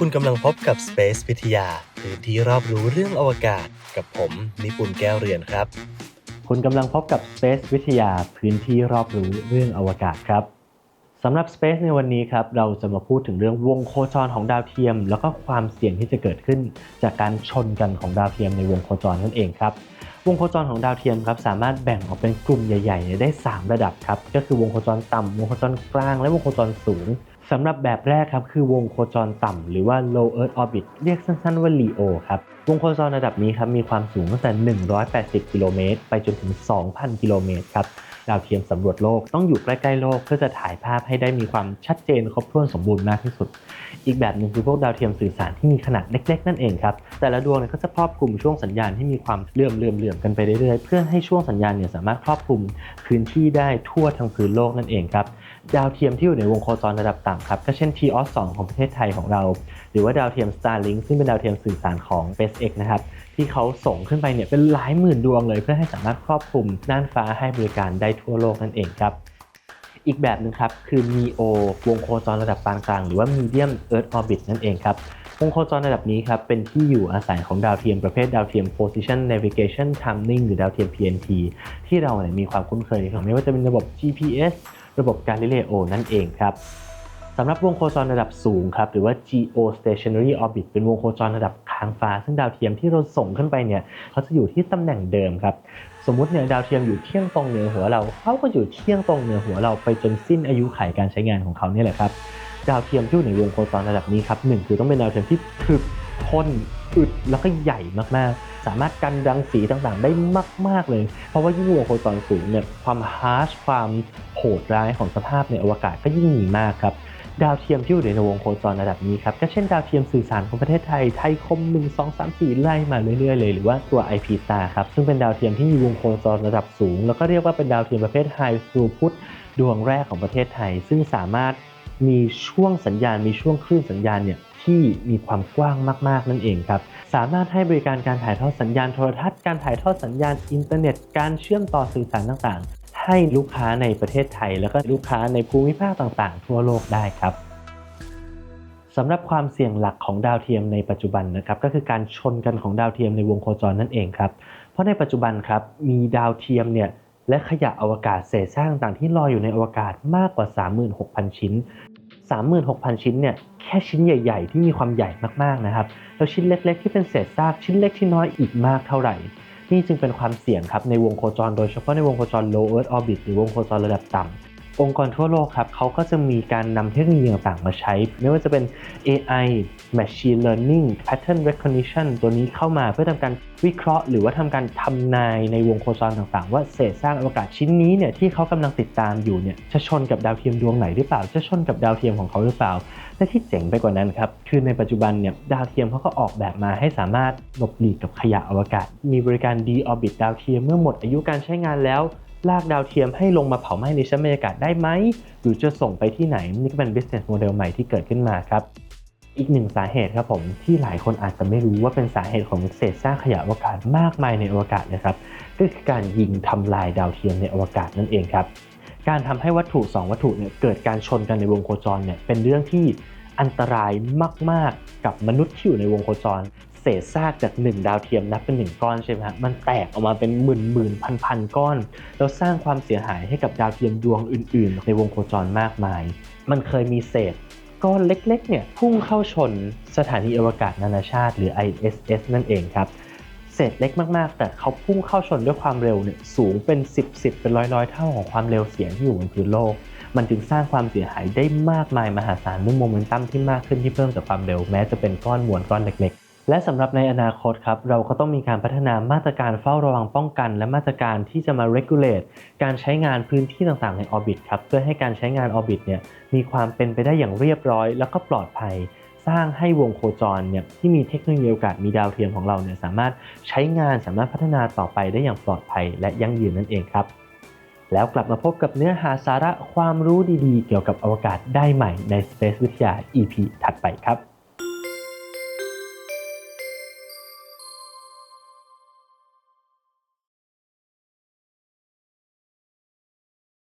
คุณกำลังพบกับ Space วิทยาพื้นที่รอบรู้เรื่องอวกาศกับผม นิปุนแก้วเรียนครับ คุณกำลังพบกับ Space วิทยาพื้นที่รอบรู้เรื่องอวกาศครับ สำหรับ Space ในวันนี้ครับเราจะมาพูดถึงเรื่องวงโคจรของดาวเทียม แล้วก็ความเสี่ยงที่จะเกิดขึ้น จากการชนกันของดาวเทียมในวงโคจรนั่นเองครับวงโคจรของดาวเทียมครับสามารถแบ่งออกเป็นกลุ่มใหญ่ๆได้ 3 ระดับครับก็คือวงโคจรต่ำวงโคจรกลาง และวงโคจรสูงสำหรับแบบแรกครับคือวงโคจรต่ำหรือว่า low earth orbit เรียกสั้นๆว่า LEO ครับวงโคจรระดับนี้ครับมีความสูงตั้งแต่ 180 กิโลเมตรไปจนถึง 2,000 กิโลเมตรครับ ดาวเทียมสำรวจโลกต้องอยู่ใกล้ๆโลกเพื่อจะถ่ายภาพให้ได้มีความชัดเจนครบถ้วนสมบูรณ์มากที่สุด อีกแบบหนึ่งคือพวกดาวเทียมสื่อสารที่มีขนาดเล็ก ๆ นั่นเองครับแต่ละดวงเนี่ยก็จะครอบคลุมช่วงสัญญาณที่มีความเลื่อมเลื่อมเลื่อมกันไปเรื่อยๆเพื่อให้ช่วงสัญญาณเนี่ยสามารถครอบคลุมพื้นที่ได้ทั่วทั้งพื้นโลกนั่นเองครับดาวเทียมที่อยู่ในวงโคจรระดับต่ำครับก็เช่น TOS 2ของประเทศไทยของเรา หรือว่าดาวเทียม Starlink ซึ่งเป็นดาวเทียมสื่อสารของ SpaceX นะครับ ที่เขาส่งขึ้นไปเนี่ยเป็นหลายหมื่นดวงเลย เพื่อให้สามารถครอบคลุมน่านฟ้าให้บริการได้ทั่วโลกนั่นเองครับอีกแบบหนึ่งครับ คือ MEO วงโคจรระดับปานกลาง หรือว่า Medium Earth Orbit นั่นเองครับ วงโคจรระดับนี้ครับ เป็นที่อยู่อาศัยของดาวเทียมประเภทดาวเทียม Position Navigation Timing หรือดาวเทียม PNT ที่เราเนี่ยมีความคุ้นเคยของไม่ว่าจะเป็นระบบ GPS ระบบ Galileo นั่นเองครับ สำหรับวงโคจรระดับสูงครับหรือว่า Geostationary Orbit เป็นวงโคจรระดับค้างฟ้า ซึ่งดาวเทียมที่เราส่งขึ้นไปเนี่ยเขาจะอยู่ที่ตำแหน่งเดิมครับ สมมติเนี่ยดาวเทียมอยู่เที่ยงตรงเหนือหัวเราเขาก็อยู่เที่ยงตรงเหนือหัวเราไปจนสิ้นอายุขัยการใช้งานของเขาเนี่ยแหละครับดาวเทียมที่อยู่ในวงโคจรระดับนี้ครับหนึ่งคือต้องเป็นดาวเทียมที่ถึกทนอึดแล้วก็ใหญ่มากๆ สามารถกันรังสีต่างๆ ได้มาก ๆ เลย เพราะว่ายิ่งวงโคจรสูงเนี่ยความฮาร์ชความโหดร้ายของสภาพในอวกาศก็ยิ่งมีมากครับ ดาวเทียมที่อยู่ในวงโคจรระดับนี้ครับก็เช่นดาวเทียมสื่อสารของประเทศไทยไทยคม 1 2 3 4 ไล่มาเรื่อยๆเลยหรือว่าตัว IP Star ครับซึ่งเป็นดาวเทียมที่มีวงโคจรระดับสูง แล้วก็เรียกว่าเป็นดาวเทียมประเภท High Throughput ดวงแรกของประเทศไทย ซึ่งสามารถมีช่วงสัญญาณมีช่วงคลื่นสัญญาณเนี่ยที่มีความกว้างมาก ๆ นั่นเองครับ สามารถให้บริการการถ่ายทอดสัญญาณโทรทัศน์ การถ่ายทอดสัญญาณอินเทอร์เน็ต การเชื่อมต่อสื่อสารต่างๆ ให้ลูกค้าในประเทศไทย แล้วก็ลูกค้าในภูมิภาคต่างๆ ทั่วโลกได้ครับสำหรับความเสี่ยงหลักของดาวเทียมในปัจจุบันนะครับก็คือการชนกันของดาวเทียมในวงโคจรนั่นเองครับ เพราะในปัจจุบันครับมีดาวเทียมเนี่ยและขยะอวกาศเศษซากต่างๆที่ลอยอยู่ในอวกาศมากกว่า 36,000 ชิ้น 36,000 ชิ้นเนี่ยแค่ชิ้นใหญ่ ๆ ที่มีความใหญ่มากๆนะครับแล้วชิ้นเล็ก ๆ ที่เป็นเศษซากชิ้นเล็กที่น้อยอีกมากเท่าไหร่ นี่จึงเป็นความเสี่ยงครับในวงโคจรโดยเฉพาะในวงโคจร low earth orbit หรือวงโคจรระดับต่ำองค์กรทั่วโลกครับเขาก็จะมีการนำเทคโนโลยีต่างๆมาใช้ ไม่ว่าจะเป็น AI Machine Learning Pattern Recognition ตัวนี้เข้ามาเพื่อทำการวิเคราะห์ หรือว่าทำการทำนายในวงโคจรต่างๆ ว่าเศษสร้างอวกาศชิ้นนี้เนี่ยที่เขากำลังติดตามอยู่เนี่ยจะชนกับดาวเทียมดวงไหนหรือเปล่าจะชนกับดาวเทียมของเขาหรือเปล่า และที่เจ๋งไปกว่านั้นครับ คือในปัจจุบันเนี่ยดาวเทียมเขาก็ออกแบบมาให้สามารถหลบหลีกกับขยะอวกาศ มีบริการ D-Orbit ดาวเทียมเมื่อหมดอายุการใช้งานแล้ว ลากดาวเทียมให้ลงมาเผาไหม้ในชั้นบรรยากาศได้ไหม หรือจะส่งไปที่ไหน นี่ก็เป็น business model ใหม่ที่เกิดขึ้นมาครับ อีกหนึ่งสาเหตุครับผมที่หลายคนอาจจะไม่รู้ว่าเป็นสาเหตุของเศษซากขยะอวกาศมากมายในอวกาศนะครับก็คือการยิงทำลายดาวเทียมในอวกาศนั่นเองครับ การทำให้วัตถุ 2 วัตถุเนี่ยเกิดการชนกันในวงโคจรเนี่ยเป็นเรื่องที่อันตรายมาก ๆ กับมนุษย์ที่อยู่ในวงโคจร เศษซากจาก 1 ดาวเทียมนับเป็น 1 ก้อนใช่ไหมฮะมันแตกออกมาเป็นหมื่นหมื่นพันพันก้อน แล้วสร้างความเสียหายให้กับดาวเทียมดวงอื่น ๆ ในวงโคจรมากมาย มันเคยมีเศษก้อนเล็ก ๆ เนี่ยพุ่งเข้าชนสถานีอวกาศนานาชาติหรือ ISS นั่นเองครับ เศษเล็กมากๆ แต่เขาพุ่งเข้าชนด้วยความเร็วเนี่ยสูงเป็น 10 10เป็นร้อยร้อยเท่าของความเร็วเสียงที่อยู่บนพื้นโลก มันจึงสร้างความเสียหายได้มากมายมหาศาลด้วยโมเมนตัมที่มากขึ้นที่เพิ่มจากความเร็วแม้จะเป็นก้อนมวลก้อนเล็กๆ และสำหรับในอนาคตครับเราก็ต้องมีการพัฒนามาตรการเฝ้าระวังป้องกัน และมาตรการที่จะมา regulate การใช้งานพื้นที่ต่างๆ ในออร์บิทครับเพื่อให้การใช้งานออร์บิทเนี่ยมีความเป็นไปได้อย่างเรียบร้อย แล้วก็ปลอดภัย สร้างให้วงโคจรเนี่ยที่มีเทคโนโลยีโอกาสมีดาวเทียมของเราเนี่ยสามารถใช้งานสามารถพัฒนาต่อไปได้อย่างปลอดภัยและยั่งยืนนั่นเองครับ แล้วกลับมาพบกับเนื้อหาสาระความรู้ดีๆ เกี่ยวกับอวกาศได้ใหม่ใน Space วิทยา EP ถัดไปครับ